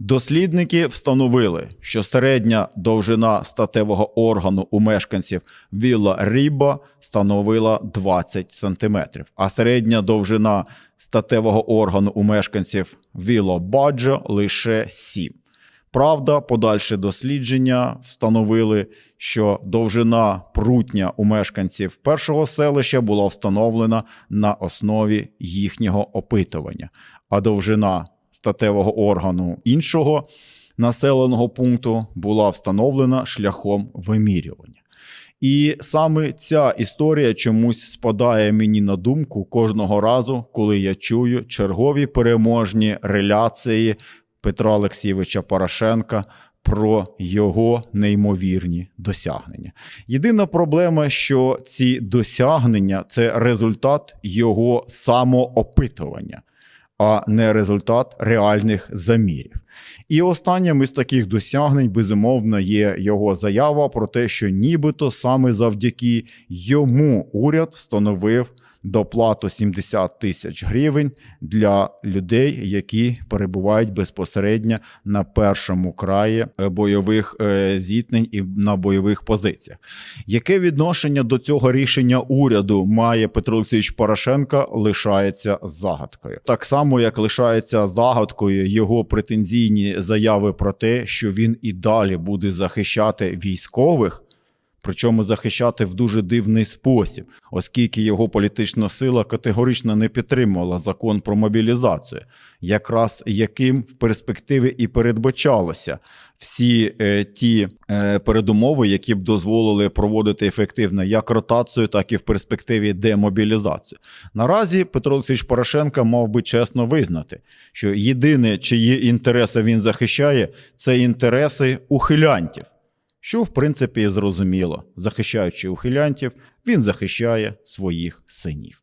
Дослідники встановили, що середня довжина статевого органу у мешканців Вілла Ріба становила 20 см, а середня довжина статевого органу у мешканців Вілла Баджо лише 7. Правда, подальші дослідження встановили, що довжина прутня у мешканців першого селища була встановлена на основі їхнього опитування, а довжина статевого органу іншого населеного пункту була встановлена шляхом вимірювання. І саме ця історія чомусь спадає мені на думку кожного разу, коли я чую чергові переможні реляції Петра Олексійовича Порошенка про його неймовірні досягнення. Єдина проблема, що ці досягнення це результат його самоопитування, а не результат реальних замірів. І останнім із таких досягнень, безумовно, є його заява про те, що нібито саме завдяки йому уряд встановив доплату 70 тисяч гривень для людей, які перебувають безпосередньо на першому краї е, бойових е, зіткнень і на бойових позиціях. Яке відношення до цього рішення уряду має Петро Олексійович Порошенко, лишається загадкою. Так само, як лишається загадкою його претензійні заяви про те, що він і далі буде захищати військових. Причому захищати в дуже дивний спосіб, оскільки його політична сила категорично не підтримувала закон про мобілізацію, якраз яким в перспективі і передбачалося всі е, ті е, передумови, які б дозволили проводити ефективно як ротацію, так і в перспективі демобілізацію. Наразі Петро Олексійович Порошенко мав би чесно визнати, що єдине, чиї інтереси він захищає, це інтереси ухилянтів. Що, в принципі, зрозуміло, захищаючи ухилянтів, він захищає своїх синів.